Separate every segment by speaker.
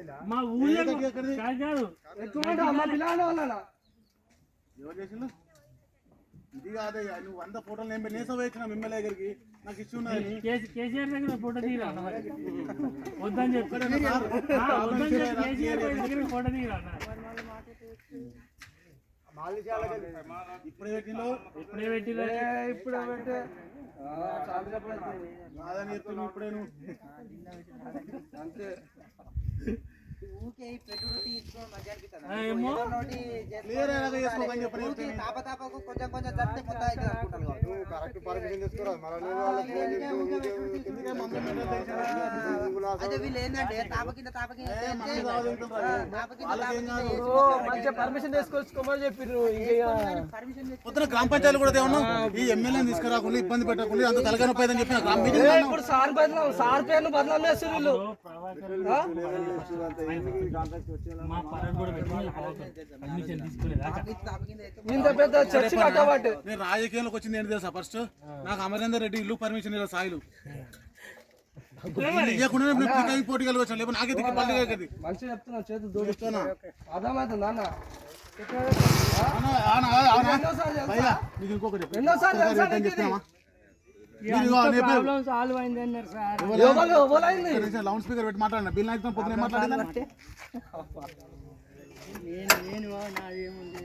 Speaker 1: ఇది ఎక్కడిది?
Speaker 2: కాదు
Speaker 3: ఎక్కువ అమ్మ పిల్లలు వాళ్ళ
Speaker 1: ఎవరు చేసిండు ఇది కాదే నువ్వు వంద ఫోటోలు నేను నేస వేసిన మిమ్మల్ని దగ్గరికి. నాకు ఉన్నది.
Speaker 2: కేసీ- కేసీఆర్ దగ్గర ఫోటో దిగిరా వద్దని చెప్పి.
Speaker 1: ఎక్కడైనా సార్?
Speaker 2: ఆ, వద్దని చెప్పి కేసీఆర్ దగ్గర ఫోటో దిగిరా
Speaker 1: ఇప్పుడే పెట్టిండు
Speaker 2: ఇప్పుడే పెట్టి
Speaker 3: ఇప్పుడు పెట్టే.
Speaker 1: కాదని చెప్తున్నావు ఇప్పుడే నువ్వు.
Speaker 3: అంతే
Speaker 4: ఊకే ఈ పెట్టుడు తీసుకో మధ్య అనిపిస్తుంది
Speaker 2: ఏమో
Speaker 1: క్లియర్ అయ్యేలాగా చేసుకోమని
Speaker 4: కొంచెం కొంచెం జరిగితే అయితే
Speaker 5: పర్మిషన్
Speaker 4: వీళ్ళు ఏంటంటే తాప కింద? తాప కింద.
Speaker 1: పొద్దున గ్రామ పంచాయతీ కూడా ఏమన్నా? ఈ ఎమ్మెల్యేని తీసుకురాకుండా ఇబ్బంది పెట్టకుండా అంత తలకాయ నొప్పి అని చెప్పిన గ్రామ
Speaker 3: సార్ సార్ పేర్లు బదలం చేస్తారు వీళ్ళు. ఇంత పెద్ద చర్చి కట్టబట్టు.
Speaker 1: నేను రాజకీయంలోకి వచ్చింది ఏంటి తెలుసా? ఫస్ట్ నాకు అమరేందర్ రెడ్డి ఇల్లు పర్మిషన్ ఇలా సాయిలు.
Speaker 3: మంచిగా చెప్తున్నా. అర్థమవుతుంది
Speaker 1: లౌడ్ స్పీకర్ పెట్టి మాట్లాడిన బిల్ నాయకుతో పొద్దున ఏం మాట్లాడిందా
Speaker 2: నేను నేను నాదేముంది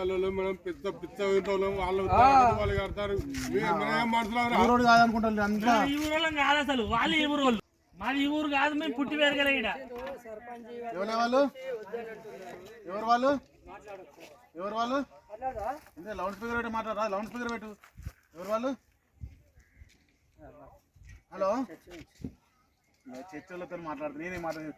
Speaker 5: వాళ్ళు మనం పెద్ద పిచ్చ వాళ్ళం వాళ్ళు వాళ్ళు కడతారు. మనం మనుషులు
Speaker 1: ఊరోడు కాదనుకుంటారు అంతా
Speaker 2: ఈ ఊరోళ్ళం కాదు అసలు వాళ్ళు ఈ ఊరోళ్ళు. మాది ఈ ఊరు కాదు మేము పుట్టి పెరగలే ఈడ.
Speaker 1: ఎవరే వాళ్ళు? ఎవరు వాళ్ళు? ఎవరు వాళ్ళు? అంటే లౌడ్ స్పీకర్ పెట్టి మాట్లాడరా? లౌడ్ స్పీకర్ పెట్టు. ఎవరు వాళ్ళు? హలో? చర్చలతో మాట్లాడుతున్నా నేనే మాట్లాడతాను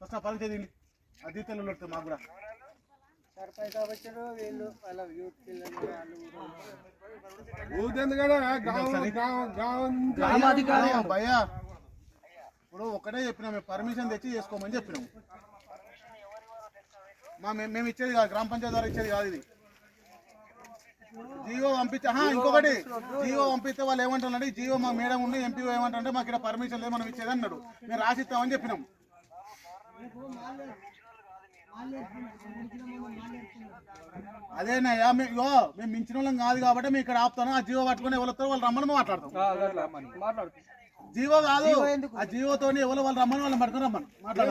Speaker 1: ఫస్ట్ ఆ మాకు కూడా.
Speaker 3: గ్రామాధికారి
Speaker 1: ఆ, భయ్యా ఇప్పుడు ఒకటే చెప్పినాం మేము పర్మిషన్ తెచ్చి చేసుకోమని చెప్పినాం. మా మేము మేము ఇచ్చేది కాదు గ్రామ పంచాయతీ ద్వారా ఇచ్చేది కాదు ఇది. జీవో పంపించే ఇంకొకటి. జీవో పంపిస్తే వాళ్ళు ఏమంటారంటే జీవో మా మేడం ఉండి ఎంపీఓ ఏమంటారంటే మాకు ఇక్కడ పర్మిషన్ లేదు మనం ఇచ్చేది అన్నాడు. మేము రాసిస్తామని చెప్పినాం. అదేనయ్యా మేము ఇగో మేము మించిన వాళ్ళం కాదు కాబట్టి మేము ఇక్కడ ఆపుతాను. ఆ జీవో పట్టుకొని ఎవరు వస్తారో వాళ్ళు రమ్మని మేము మాట్లాడతాం.
Speaker 3: మాట్లాడు
Speaker 1: జీవో కాదు ఆ జీవోతో ఎవరు వాళ్ళు రమ్మని వాళ్ళని పట్టుకుని రమ్మని. వస్తారు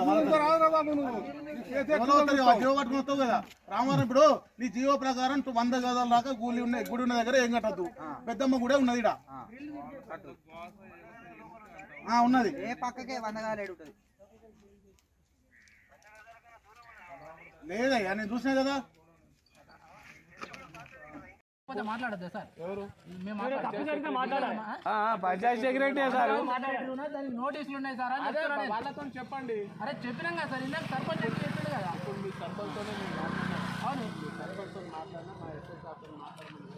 Speaker 1: కదా, జీవో పట్టుకుని వస్తావు కదా. రామారావు ఇప్పుడు నీ జీవో ప్రకారం టు- వంద గదాల దాకా గుడి ఉన్న గుడి ఉన్న దగ్గర ఏం కట్టద్దు. పెద్దమ్మ గుడే ఉన్నది ఇడ ఉన్నది.
Speaker 4: ఏ పక్కకే వందగాలేడు ఉంటుంది
Speaker 1: లేదయ్యా నేను చూసినా కదా.
Speaker 2: మాట్లాడద్దా సార్? ఎవరు?
Speaker 3: Panchayat secretary sir.
Speaker 2: దానికి నోటీసులు ఉన్నాయి సార్ అని చెప్తున్నా నేను.
Speaker 5: వాళ్ళతో చెప్పండి.
Speaker 2: అరే చెప్పినాం కదా సార్ ఇందాక సర్పంచ్ వచ్చి చెప్పాడు కదా. అవును. అది చేస్తారు సార్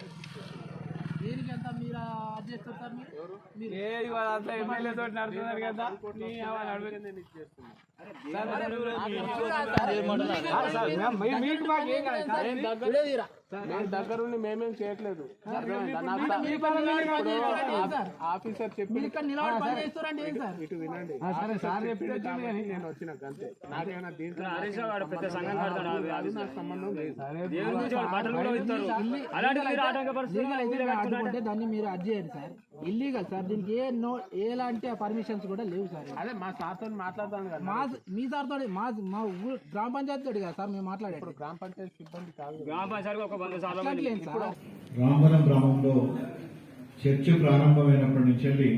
Speaker 2: మీరు మీరు
Speaker 3: ఏ ఇవాళ అంతా ఎమ్మెల్యే తోటి నడుతున్నారు కదా నీ అవ్వ నడవదు. మీకు మాకు ఏం కాదు
Speaker 5: దగ్గరుండి మేమేం చేయట్లేదు? ఆఫీసర్ చెప్పి ఇటు వినండి. నేను వచ్చిన అంతే నాకేమైనా దీంట్లో నాకు సంబంధం లేదు.
Speaker 2: దాన్ని మీరు అర్జీ చేయండి సార్. ఇల్లీగల్ సార్ దీనికి ఏ నో ఎలాంటి పర్మిషన్స్ కూడా లేవు సార్.
Speaker 5: అదే మా సార్తో మాట్లాడతాను కదా.
Speaker 2: మా మీ సార్ తోటి మా గ్రామ పంచాయతీ తోటి కదా సార్ మేము మాట్లాడేది.
Speaker 5: గ్రామ పంచాయతీ సిబ్బంది కాదు
Speaker 2: అట్లేం సార్
Speaker 6: రామవరం గ్రామంలో చర్చ్ ప్రారంభమైనప్పటి నుంచి వెళ్ళి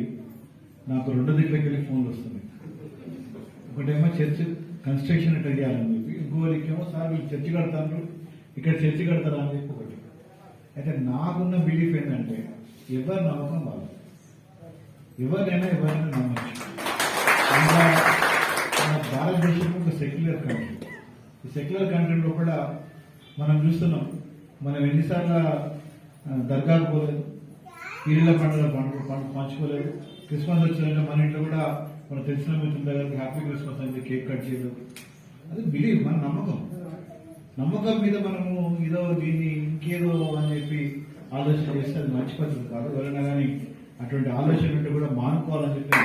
Speaker 6: నాకు రెండు దగ్గరికి వెళ్ళి ఫోన్లు వస్తున్నాయి. ఒకటేమో చర్చ్ కన్స్ట్రక్షన్ ఎట్లా చేయాలని చెప్పి ఇంకోటికేమో సార్ వీళ్ళు చర్చ్ కడతారు ఇక్కడ చర్చ్ కడతారా అని చెప్పి ఒకటి. అయితే నాకున్న బిలీఫ్ ఏంటంటే ఎవరి నమ్మకం వాళ్ళు. ఎవరినైనా ఎవరైనా నమ్మచ్చు. మన భారతదేశం ఒక సెక్యులర్ కంట్రీ ఈ సెక్యులర్ కంట్రీలో కూడా మనం చూస్తున్నాం మనం ఎన్నిసార్లు దర్గాకు పోలేదు. ఈళ్ళ పండుగ పండు పండుగ పంచుకోలేదు క్రిస్మస్ వచ్చిందంటే మన ఇంట్లో కూడా మనం తెలిసిన మిత్రుల దగ్గరికి హ్యాపీ క్రిస్మస్ అని కేక్ కట్ చేయలేదు అది బిలీవ్ మన నమ్మకం. నమ్మకం మీద మనము ఏదో దీన్ని ఇంకేదో అని చెప్పి ఆలోచన చేస్తే అది మంచి పద్ధతి కాదు. ఎవరైనా కానీ అటువంటి ఆలోచన కూడా మానుకోవాలని చెప్పి